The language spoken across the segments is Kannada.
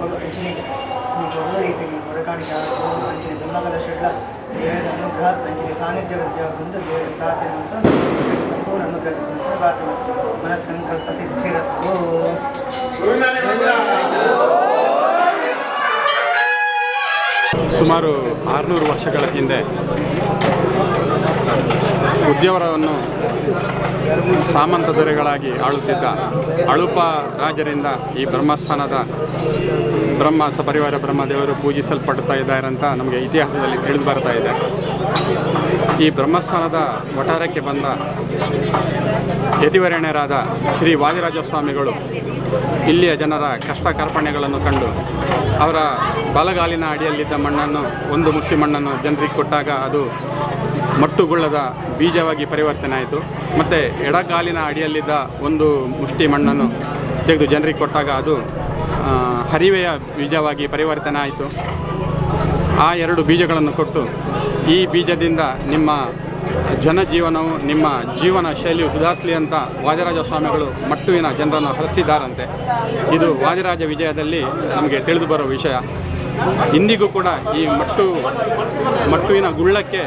ಮಕ್ಕಳು ಅಂಚನೆಗೆ ಒಳ್ಳೆ ರೀತಿಗೆ ಹೊರಕಾಣಿಕೆ ಆಗುವುದು ಅಂಚನೆ ಮೊಮ್ಮಗಲ ಶೆಡ್ಲ ದೇವರ ಅನುಗ್ರಹ ಅಂಚನೆ ಸಾನ್ನಿಧ್ಯ ಬಂದು ದೇವರ ಪ್ರಾರ್ಥನೆ ಮತ್ತು ಸಂಪೂರ್ಣ ಅನುಗ್ರಹ ಪ್ರಾರ್ಥನೆ. ಮನಸ್ಸಂಕಲ್ಪ ಸಿದ್ಧಿರಸ್ತು ಸುಮಾರು ಆರುನೂರು ವರ್ಷಗಳ ಹಿಂದೆ ಉದ್ಯವರವನ್ನು ಸಾಮಂತ ದೊರೆಗಳಾಗಿ ಆಳುತ್ತಿದ್ದ ಅಳುಪ ರಾಜರಿಂದ ಈ ಬ್ರಹ್ಮಸ್ಥಾನದ ಬ್ರಹ್ಮ ಸಪರಿವಾರ ಬ್ರಹ್ಮದೇವರು ಪೂಜಿಸಲ್ಪಡ್ತಾ ಇದ್ದಾರೆ ಅಂತ ನಮಗೆ ಇತಿಹಾಸದಲ್ಲಿ ತಿಳಿದು ಬರ್ತಾ ಇದೆ. ಈ ಬ್ರಹ್ಮಸ್ಥಾನದ ವಠಾರಕ್ಕೆ ಬಂದ ಯತಿವರ್ಯಣ್ಯರಾದ ಶ್ರೀ ವಾದಿರಾಜ ಸ್ವಾಮಿಗಳು ಇಲ್ಲಿಯ ಜನರ ಕಷ್ಟ ಕಾರ್ಪಣ್ಯಗಳನ್ನು ಕಂಡು ಅವರ ಬಲಗಾಲಿನ ಅಡಿಯಲ್ಲಿದ್ದ ಮಣ್ಣನ್ನು, ಒಂದು ಮುಷ್ಟಿ ಮಣ್ಣನ್ನು ಜನರಿಗೆ ಕೊಟ್ಟಾಗ ಅದು ಮಟ್ಟುಗುಳ್ಳದ ಬೀಜವಾಗಿ ಪರಿವರ್ತನೆ ಆಯಿತು. ಮತ್ತು ಎಡಗಾಲಿನ ಅಡಿಯಲ್ಲಿದ್ದ ಒಂದು ಮುಷ್ಟಿ ಮಣ್ಣನ್ನು ತೆಗೆದು ಜನರಿಗೆ ಕೊಟ್ಟಾಗ ಅದು ಹರಿವೆಯ ಬೀಜವಾಗಿ ಪರಿವರ್ತನೆ ಆಯಿತು. ಆ ಎರಡು ಬೀಜಗಳನ್ನು ಕೊಟ್ಟು ಈ ಬೀಜದಿಂದ ನಿಮ್ಮ ಜನಜೀವನವು, ನಿಮ್ಮ ಜೀವನ ಶೈಲಿಯು ಸುಧಾರಿಸಲಿ ಅಂತ ವಾದಿರಾಜ ಸ್ವಾಮಿಗಳು ಮಟ್ಟುವಿನ ಜನರನ್ನು ಹರಸಿದ್ದಾರಂತೆ. ಇದು ವಾದಿರಾಜ ವಿಜಯದಲ್ಲಿ ನಮಗೆ ತಿಳಿದು ಬರೋ ವಿಷಯ. ಇಂದಿಗೂ ಕೂಡ ಈ ಮಟ್ಟು, ಮಟ್ಟುವಿನ ಗುಳ್ಳಕ್ಕೆ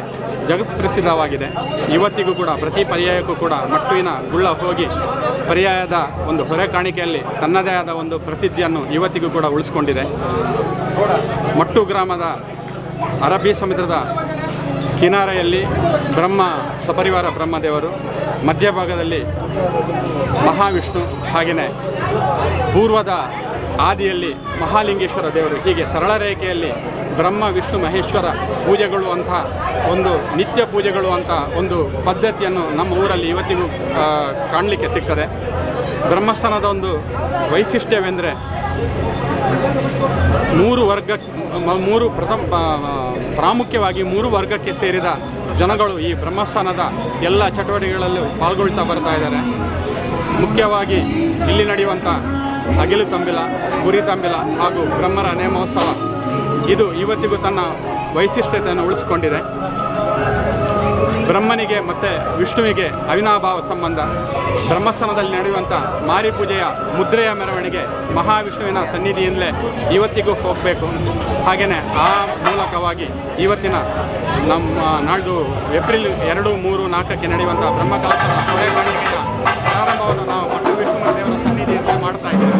ಜಗತ್ ಪ್ರಸಿದ್ಧವಾಗಿದೆ. ಇವತ್ತಿಗೂ ಕೂಡ, ಪ್ರತಿ ಪರ್ಯಾಯಕ್ಕೂ ಕೂಡ ಮಟ್ಟುವಿನ ಗುಳ್ಳ ಹೋಗಿ, ಪರ್ಯಾಯದ ಒಂದು ಹೊರೆ ಕಾಣಿಕೆಯಲ್ಲಿ ತನ್ನದೇ ಆದ ಒಂದು ಪ್ರಸಿದ್ಧಿಯನ್ನು ಇವತ್ತಿಗೂ ಕೂಡ ಉಳಿಸ್ಕೊಂಡಿದೆ. ಮಟ್ಟು ಗ್ರಾಮದ ಅರಬ್ಬಿ ಸಮುದ್ರದ ಕಿನಾರೆಯಲ್ಲಿ ಬ್ರಹ್ಮ, ಸಪರಿವಾರ ಬ್ರಹ್ಮದೇವರು, ಮಧ್ಯಭಾಗದಲ್ಲಿ ಮಹಾವಿಷ್ಣು ಹಾಗೆಯೇ ಪೂರ್ವದ ಆದಿಯಲ್ಲಿ ಮಹಾಲಿಂಗೇಶ್ವರ ದೇವರು, ಹೀಗೆ ಸರಳ ರೇಖೆಯಲ್ಲಿ ಬ್ರಹ್ಮ, ವಿಷ್ಣು, ಮಹೇಶ್ವರ ಪೂಜೆಗಳು ಅಂತ ಒಂದು ನಿತ್ಯ ಪೂಜೆಗಳು ಅಂತ ಒಂದು ಪದ್ಧತಿಯನ್ನು ನಮ್ಮ ಊರಲ್ಲಿ ಇವತ್ತಿಗೂ ಕಾಣಲಿಕ್ಕೆ ಸಿಗ್ತದೆ. ಬ್ರಹ್ಮಸ್ಥಾನದ ಒಂದು ವೈಶಿಷ್ಟ್ಯವೆಂದರೆ ಮೂರು ವರ್ಗ ಮೂರು ಪ್ರಥಮ ಪ್ರಾಮುಖ್ಯವಾಗಿ ಮೂರು ವರ್ಗಕ್ಕೆ ಸೇರಿದ ಜನಗಳು ಈ ಬ್ರಹ್ಮಸ್ಥಾನದ ಎಲ್ಲ ಚಟುವಟಿಕೆಗಳಲ್ಲೂ ಪಾಲ್ಗೊಳ್ತಾ ಬರ್ತಾ ಇದ್ದಾರೆ. ಮುಖ್ಯವಾಗಿ ಇಲ್ಲಿ ನಡೆಯುವಂಥ ಅಗಿಲು ತಂಬಿಲ, ಗುರಿ ತಂಬಿಲ ಹಾಗೂ ಬ್ರಹ್ಮರ ನೇಮೋತ್ಸವ. ಇದು ಇವತ್ತಿಗೂ ತನ್ನ ವೈಶಿಷ್ಟ್ಯತೆಯನ್ನು ಉಳಿಸಿಕೊಂಡಿದೆ. ಬ್ರಹ್ಮನಿಗೆ ಮತ್ತು ವಿಷ್ಣುವಿಗೆ ಅವಿನಾಭಾವ ಸಂಬಂಧ. ಬ್ರಹ್ಮಸ್ಥಾನದಲ್ಲಿ ನಡೆಯುವಂಥ ಮಾರಿ ಪೂಜೆಯ ಮುದ್ರೆಯ ಮೆರವಣಿಗೆ ಮಹಾವಿಷ್ಣುವಿನ ಸನ್ನಿಧಿಯಿಂದಲೇ ಇವತ್ತಿಗೂ ಹೋಗಬೇಕು. ಹಾಗೆಯೇ ಆ ಮೂಲಕವಾಗಿ ಇವತ್ತಿನ ನಮ್ಮ ನಾಡು ಏಪ್ರಿಲ್ ಎರಡು ಮೂರು ನಾಲ್ಕಕ್ಕೆ ನಡೆಯುವಂಥ ಬ್ರಹ್ಮಕಲಶದ ಪ್ರಾರಂಭವನ್ನು ನಾವು ಮತ್ತು ವಿಷ್ಣುವಿನ ದೇವರ ಸನ್ನಿಧಿಯಿಂದ ಮಾಡ್ತಾ ಇದ್ದೇವೆ.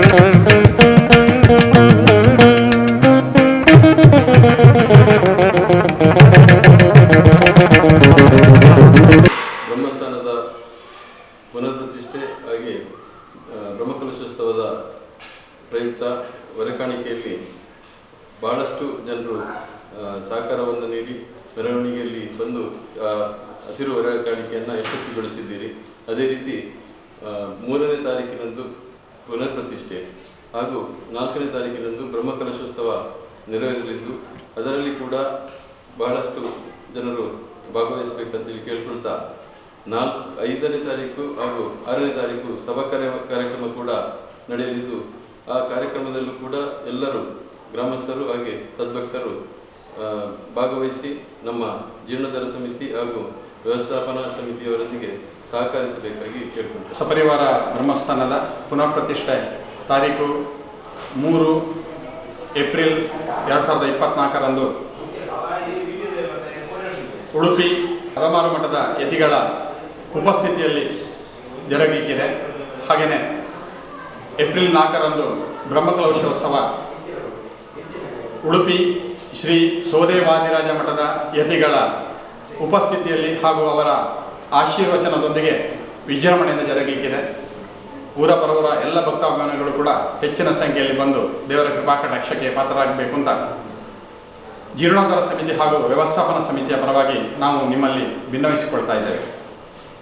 ಹೊರೆಕಾಣಿಕೆಯಲ್ಲಿ ಬಹಳಷ್ಟು ಜನರು ಸಹಕಾರವನ್ನು ನೀಡಿ ಮೆರವಣಿಗೆಯಲ್ಲಿ ಬಂದು ಹಸಿರು ಹೊರೆಕಾಣಿಕೆಯನ್ನು ಯಶಸ್ವಿಗೊಳಿಸಿದ್ದೀರಿ. ಅದೇ ರೀತಿ ಮೂರನೇ ತಾರೀಕಿನಂದು ಪುನರ್ ಪ್ರತಿಷ್ಠೆ ಹಾಗೂ ನಾಲ್ಕನೇ ತಾರೀಕಿನಂದು ಬ್ರಹ್ಮಕಲಶೋತ್ಸವ ನೆರವೇರಲಿದ್ದು, ಅದರಲ್ಲಿ ಕೂಡ ಬಹಳಷ್ಟು ಜನರು ಭಾಗವಹಿಸಬೇಕಂತೇಳಿ ಕೇಳ್ಕೊಳ್ತಾ, ನಾಲ್ಕು, ಐದನೇ ತಾರೀಕು ಹಾಗೂ ಆರನೇ ತಾರೀಕು ಸಭಾ ಕಾರ್ಯ, ಕಾರ್ಯಕ್ರಮ ಕೂಡ ನಡೆಯಲಿದ್ದು ಆ ಕಾರ್ಯಕ್ರಮದಲ್ಲೂ ಕೂಡ ಎಲ್ಲರೂ ಗ್ರಾಮಸ್ಥರು ಹಾಗೆ ಸದ್ಭಕ್ತರು ಭಾಗವಹಿಸಿ ನಮ್ಮ ಜೀರ್ಣೋದ್ಧಾರ ಸಮಿತಿ ಹಾಗೂ ವ್ಯವಸ್ಥಾಪನಾ ಸಮಿತಿಯವರೊಂದಿಗೆ ಸಹಕರಿಸಬೇಕಾಗಿ ಕೇಳ್ಕೊಳ್ತೇನೆ. ಸಪರಿವಾರ ಬ್ರಹ್ಮಸ್ಥಾನದ ಪುನಃ ಪ್ರತಿಷ್ಠೆ ತಾರೀಕು ಮೂರು ಏಪ್ರಿಲ್ ಎರಡು ಸಾವಿರದ ಇಪ್ಪತ್ನಾಲ್ಕರಂದು. ಉಡುಪಿ ಹಲವಾರು ಮಠದ ಯತಿಗಳ ಉಪಸ್ಥಿತಿಯಲ್ಲಿ ಜರುಗಲಿಕ್ಕಿದೆ ಹಾಗೆಯೇ ಏಪ್ರಿಲ್ ನಾಲ್ಕರಂದು ಬ್ರಹ್ಮಕಲಶೋತ್ಸವ ಉಡುಪಿ ಶ್ರೀ ಸೋದೇವಾದಿರಾಜ ಮಠದ ಯತಿಗಳ ಉಪಸ್ಥಿತಿಯಲ್ಲಿ ಹಾಗೂ ಅವರ ಆಶೀರ್ವಚನದೊಂದಿಗೆ ವಿಜೃಂಭಣೆಯಿಂದ ಜರುಗಿಕ್ಕಿದೆ ಊರ ಪರವರ ಎಲ್ಲ ಭಕ್ತಾಭಿಮಾನಿಗಳು ಕೂಡ ಹೆಚ್ಚಿನ ಸಂಖ್ಯೆಯಲ್ಲಿ ಬಂದು ದೇವರ ಕೃಪಾ ಕಟಾಕ್ಷಕ್ಕೆ ಪಾತ್ರರಾಗಬೇಕು ಅಂತ. ಜೀರ್ಣೋದ್ಧಾರ ಸಮಿತಿ ಹಾಗೂ ವ್ಯವಸ್ಥಾಪನಾ ಸಮಿತಿಯ ಪರವಾಗಿ ನಾವು ನಿಮ್ಮಲ್ಲಿ ಭಿನ್ನವಹಿಸಿಕೊಳ್ತಾ ಇದ್ದೇವೆ.